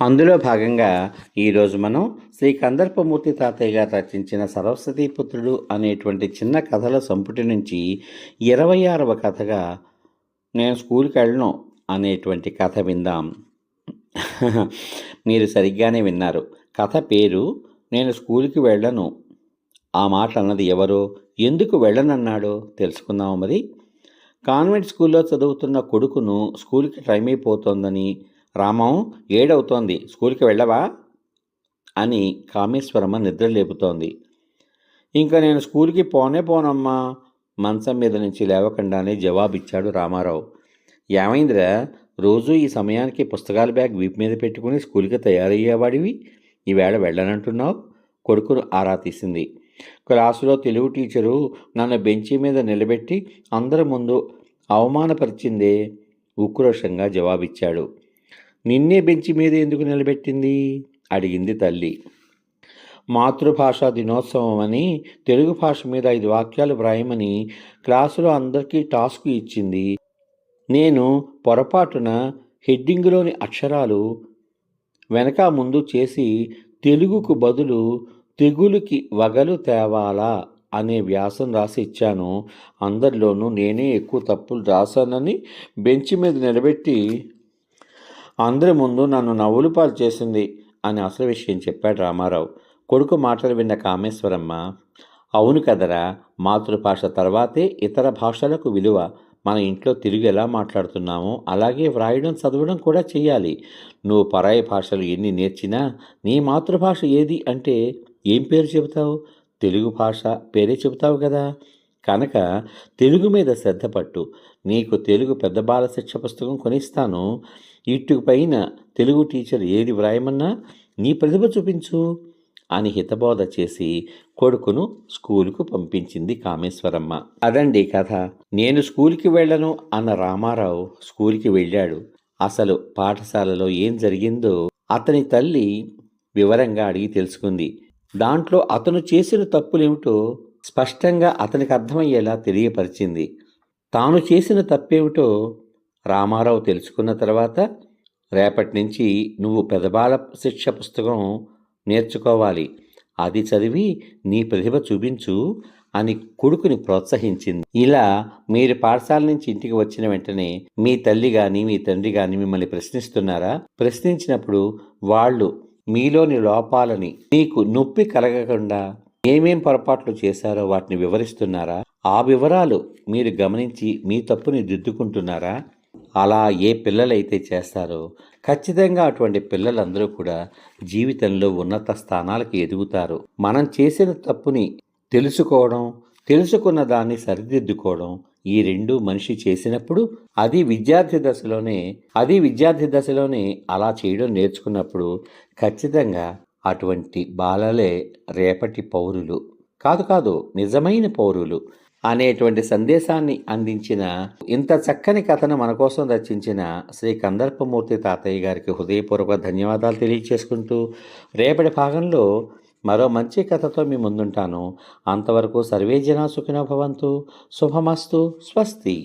అందులో భాగంగా ఈరోజు మనం శ్రీ కందర్పమూర్తి తాతయ్య గారు రచించిన సరస్వతీ పుత్రుడు అనేటువంటి చిన్న కథల సంపుటి నుంచి ఇరవై ఆరవ కథగా నేను స్కూల్కి వెళ్ళను అనేటువంటి కథ విందాం. మీరు సరిగ్గానే విన్నారు. కథ పేరు నేను స్కూల్కి వెళ్ళను. ఆ మాట అన్నది ఎవరో ఎందుకు వెళ్ళనన్నాడో తెలుసుకుందాము మరి? కాన్వెంట్ స్కూల్లో చదువుతున్న కొడుకును స్కూల్కి టైం అయిపోతోందని రామం ఏడవుతోంది. స్కూల్కి వెళ్ళవా? అని కామేశ్వరమ్మ నిద్ర లేపుతోంది. ఇంకా నేను స్కూల్కి పోనే పోనమ్మా. మంచం మీద నుంచి లేవకుండానే జవాబిచ్చాడు రామారావు. ఏమైందిరా? రోజు ఈ సమయానికి పుస్తకాల బ్యాగ్ వీపు మీద పెట్టుకుని స్కూల్కి తయారయ్యేవాడివి? ఈవేళ వెళ్ళనంటున్నావు? కొడుకును ఆరా తీసింది. క్లాసులో తెలుగు టీచరు నన్ను బెంచి మీద నిలబెట్టి అందరి ముందు అవమానపరిచిందే ఉక్రోషంగా జవాబిచ్చాడు. నిన్నే బెంచి మీద ఎందుకు నిలబెట్టింది? అడిగింది తల్లి. మాతృభాష దినోత్సవం అని తెలుగు భాష మీద ఐదు వాక్యాలు వ్రాయమని క్లాసులో అందరికీ టాస్క్ ఇచ్చింది. నేను పొరపాటున హెడ్డింగ్లోని అక్షరాలు వెనక ముందు చేసి తెలుగుకు బదులు తెగులుకి వగలు తేవాలా అనే వ్యాసం రాసి ఇచ్చాను. అందరిలోనూ నేనే ఎక్కువ తప్పులు రాశానని బెంచి మీద నిలబెట్టి అందరి ముందు నన్ను నవ్వులు పాలు చేసింది అని అసలు విషయం చెప్పాడు రామారావు. కొడుకు మాటలు విన్న కామేశ్వరమ్మ అవును కదరా మాతృభాష తర్వాతే ఇతర భాషలకు విలువ. మన ఇంట్లో తిరిగి ఎలా మాట్లాడుతున్నామో అలాగే వ్రాయడం చదవడం కూడా చేయాలి నువ్వు పరాయి భాషలు ఎన్ని నేర్చినా నీ మాతృభాష ఏది అంటే ఏం పేరు చెబుతావు? తెలుగు భాష పేరే చెబుతావు కదా. కనుక తెలుగు మీద శ్రద్ధ పట్టు. నీకు తెలుగు పెద్ద బాల శిక్ష పుస్తకం కొనిస్తాను. ఇటుపైన తెలుగు టీచర్ ఏది వ్రాయమన్నా నీ ప్రతిభ చూపించు అని హితబోధ చేసి కొడుకును స్కూలుకు పంపించింది కామేశ్వరమ్మ. అదండి కథ. నేను స్కూల్కి వెళ్ళను అన్న రామారావు స్కూల్కి వెళ్ళాడు. అసలు పాఠశాలలో ఏం జరిగిందో అతని తల్లి వివరంగా అడిగి తెలుసుకుంది. దాంట్లో అతను చేసిన తప్పులేమిటో స్పష్టంగా అతనికి అర్థమయ్యేలా తెలియపరిచింది. తాను చేసిన తప్పేమిటో రామారావు తెలుసుకున్న తర్వాత రేపటి నుంచి నువ్వు పెదబాల శిక్ష పుస్తకం నేర్చుకోవాలి. అది చదివి నీ ప్రతిభ చూపించు అని కొడుకుని ప్రోత్సహించింది. ఇలా మీరు పాఠశాల నుంచి ఇంటికి వచ్చిన వెంటనే మీ తల్లి కానీ మీ తండ్రి కానీ మిమ్మల్ని ప్రశ్నిస్తున్నారా? ప్రశ్నించినప్పుడు వాళ్ళు మీలోని లోపాలని మీకు నొప్పి కలగకుండా ఏమేం పొరపాట్లు చేశారో వాటిని వివరిస్తున్నారా? ఆ వివరాలు మీరు గమనించి మీ తప్పుని దిద్దుకుంటున్నారా? అలా ఏ పిల్లలైతే చేస్తారో ఖచ్చితంగా అటువంటి పిల్లలందరూ కూడా జీవితంలో ఉన్నత స్థానాలకు ఎదుగుతారు. మనం చేసిన తప్పుని తెలుసుకోవడం తెలుసుకున్న దాన్ని సరిదిద్దుకోవడం ఈ రెండు మనిషి చేసినప్పుడు అది విద్యార్థి దశలోనే అది విద్యార్థి దశలోనే అలా చేయడం నేర్చుకున్నప్పుడు ఖచ్చితంగా అటువంటి బాలలే రేపటి పౌరులు. కాదు కాదు నిజమైన పౌరులు అనేటువంటి సందేశాన్ని అందించిన ఇంత చక్కని కథను మన కోసం రచించిన శ్రీ కందర్పమూర్తి తాతయ్య గారికి హృదయపూర్వక ధన్యవాదాలు తెలియచేసుకుంటూ రేపటి భాగంలో మరో మంచి కథతో మీ ముందుంటాను. అంతవరకు సర్వే జనా సుఖినో భవంతు. శుభమస్తు. స్వస్తి.